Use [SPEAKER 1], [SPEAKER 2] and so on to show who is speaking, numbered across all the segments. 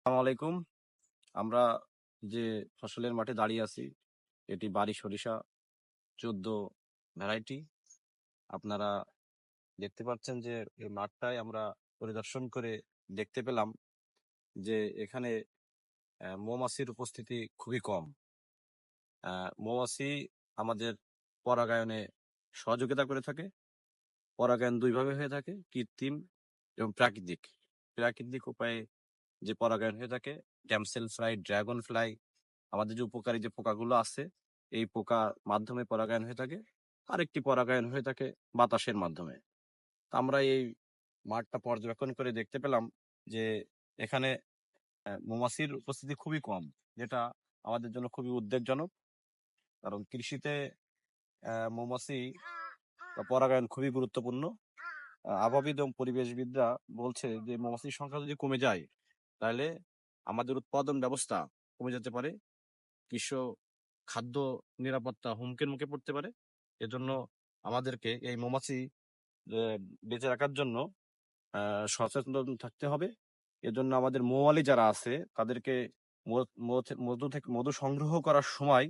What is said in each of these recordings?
[SPEAKER 1] আসসালামু আলাইকুম। আমরা যে ফসলের মাঠে দাঁড়িয়ে আছি, এটি বাড়ি সরিষা চোদ্দ ভ্যারাইটি। আপনারা দেখতে পাচ্ছেন যে এই মাঠটায় আমরা পরিদর্শন করে দেখতে পেলাম যে এখানে মৌমাছির উপস্থিতি খুবই কম। মৌমাছি আমাদের পরাগায়নে সহযোগিতা করে থাকে, পরাগায়ন দুইভাবে হয়ে থাকে, কৃত্রিম এবং প্রাকৃতিক। প্রাকৃতিক উপায়ে যে পরাগায়ন হয়ে থাকে ড্যামসেল ফ্লাই ড্রাগন ফ্লাই আমাদের যে উপকারী যে পোকাগুলো আছে এই পোকার মাধ্যমে পরাগায়ন হয়ে থাকে। আরেকটি পরাগায়ন হয়ে থাকে বাতাসের মাধ্যমে। আমরা এই মাঠটা পর্যবেক্ষণ করে দেখতে পেলাম যে এখানে মৌমাছির উপস্থিতি খুবই কম যেটা আমাদের জন্য খুবই উদ্বেগজনক। কারণ কৃষিতে মৌমাছি পরাগায়ন খুবই গুরুত্বপূর্ণ। আহ, আবহাওয়াবিদ এবং পরিবেশবিদরা বলছে যে মৌমাছির সংখ্যা যদি কমে যায় তাহলে আমাদের উৎপাদন ব্যবস্থা কমে যেতে পারে। কৃষি খাদ্য নিরাপত্তা হুমকির মুখে পড়তে পারে। এজন্য আমাদেরকে এই মৌমাছি বেঁচে রাখার জন্য সচেতন থাকতে হবে। এজন্য আমাদের মৌয়ালি যারা আছে, তাদেরকে মধু থেকে মধু সংগ্রহ করার সময়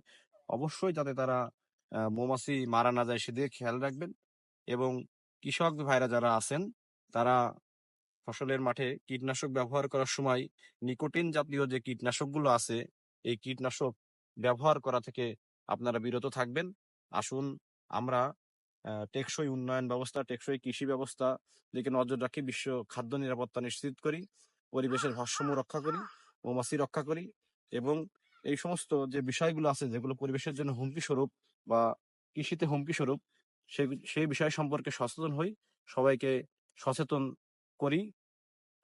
[SPEAKER 1] অবশ্যই যাতে তারা মৌমাছি মারা না যায় সেদিকে খেয়াল রাখবেন। এবং কৃষক ভাইরা যারা আছেন, তারা ফসলের মাঠে কীটনাশক ব্যবহার করার সময় নিকোটিন জাতীয় যে কীটনাশকগুলো আছে, এই কীটনাশক ব্যবহার করা থেকে আপনারা বিরত থাকবেন। আসুন, আমরা টেকসই উন্নয়ন ব্যবস্থা, টেকসই কৃষি ব্যবস্থা দিকে নজর রাখি, বিশ্ব খাদ্য নিরাপত্তা নিশ্চিত করি, পরিবেশের ভারসাম্য রক্ষা করি, মৌমাছি রক্ষা করি এবং এই সমস্ত যে বিষয়গুলো আছে, যেগুলো পরিবেশের জন্য হুমকি স্বরূপ বা কৃষিতে হুমকি স্বরূপ সেই সেই বিষয় সম্পর্কে সচেতন হই, সবাইকে সচেতন করি।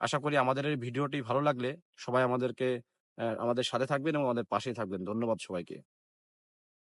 [SPEAKER 1] আশা করি আমাদের এই ভিডিওটি ভালো লাগলে সবাই আমাদেরকে আমাদের সাথে থাকবেন এবং আমাদের পাশেই থাকবেন। ধন্যবাদ সবাইকে।